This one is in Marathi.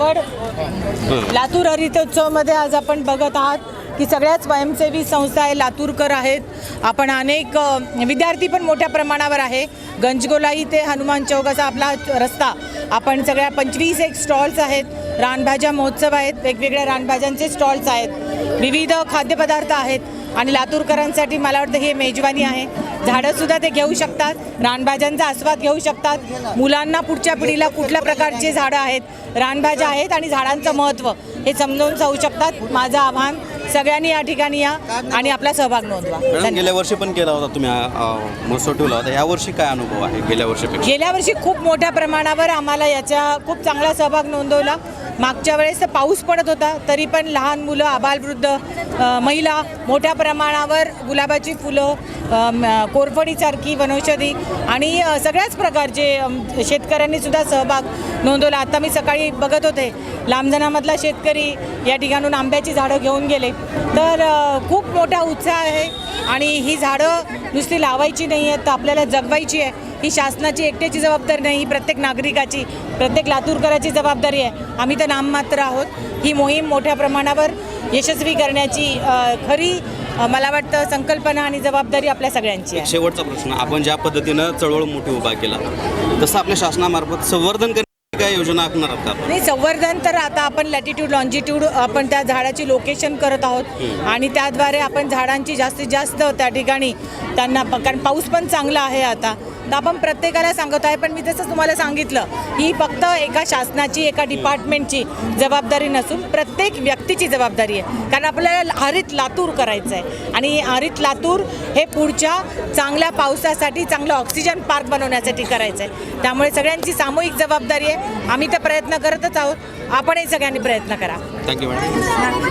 आपण लातूर हरितोत्सवमध्ये आज आपण बघत आहात की सगळ्याच स्वयंसेवी संस्था आहे लातूरकर आहेत. आपण अनेक विद्यार्थी पण मोठ्या प्रमाणावर आहे. गंजगोलाई ते हनुमान चौकाचा आपला रस्ता. आपण सगळ्या पंचवीस एक स्टॉल्स आहेत. रानभाज्या महोत्सव आहेत. वेगवेगळ्या रानभाज्यांचे स्टॉल्स आहेत. विविध खाद्यपदार्थ आहेत. आणि लातूरकरांसाठी मला वाटतं हे मेजवानी आहे. झाडंसुद्धा ते घेऊ शकतात रानभाज्यांचा आस्वाद घेऊ शकतात. मुलांना पुढच्या पिढीला कुठल्या प्रकारचे झाडं आहेत रानभाज्या आहेत आणि झाडांचं महत्त्व हे समजावून जाऊ शकतात. माझं आव्हान सगळ्यांनी या ठिकाणी या आणि आपला सहभाग नोंदवा. गेल्या वर्षी पण केला होता तुम्ही महोत्सव ठेवला होता या वर्षी काय अनुभव आहे गेल्या वर्षीपेक्षा? गेल्या वर्षी खूप मोठ्या प्रमाणावर आम्हाला याचा खूप चांगला सहभाग नोंदवला. मागच्या वेळेस पाऊस पडत होता तरी पण लहान मुलं आबालवृद्ध महिला मोठ्या प्रमाणावर गुलाबाची फुलं अ, चारखी कोरफडीसारखी वनौषधी आणि सगळ्याच प्रकारचे शेतकऱ्यांनी सुद्धा सहभाग नोंदवला. आता मी सकाळी बघत होते लांबजनामधला शेतकरी या ठिकाणून आंब्याची झाडं घेऊन गेले. तर खूप मोठा उत्साह आहे आणि ही झाडं नुसती लावायची नाही आहेत तर आपल्याला जगवायची आहे. ही शासनाची एकट्याची जबाबदारी नाही ही प्रत्येक नागरिकाची प्रत्येक लातूरकराची जबाबदारी आहे. आम्ही तर नाममात्र आहोत. ही मोहीम मोठ्या प्रमाणावर यशस्वी करण्याची खरी मला वाटतं संकल्पना आणि जबाबदारी आपल्या सगळ्यांची आहे. शेवटचा प्रश्न. आपण ज्या पद्धतीनं चळवळ मोठी उभा केला तसं आपल्या शासनामार्फत संवर्धन काय योजना आखणार आहात? नाही संवर्धन तर आता आपण लॅटिट्यूड लॉन्जिट्यूड आपण त्या झाडाची लोकेशन करत आहोत. आणि त्याद्वारे आपण झाडांची जास्तीत जास्त त्या ठिकाणी त्यांना कारण पाऊस पण चांगला आहे आता. तर आपण प्रत्येकाला सांगत आहे पण मी तसं तुम्हाला सांगितलं ही फक्त एका शासनाची एका डिपार्टमेंटची जबाबदारी नसून प्रत्येक व्यक्तीची जबाबदारी आहे. कारण आपल्याला हरित लातूर करायचं आहे. आणि हरित लातूर हे पुढच्या चांगल्या पावसासाठी चांगलं ऑक्सिजन पार्क बनवण्यासाठी करायचं आहे. त्यामुळे सगळ्यांची सामूहिक जबाबदारी आहे. आम्ही तर प्रयत्न करतच आहोत. आपणही सगळ्यांनी प्रयत्न करा. Thank you madam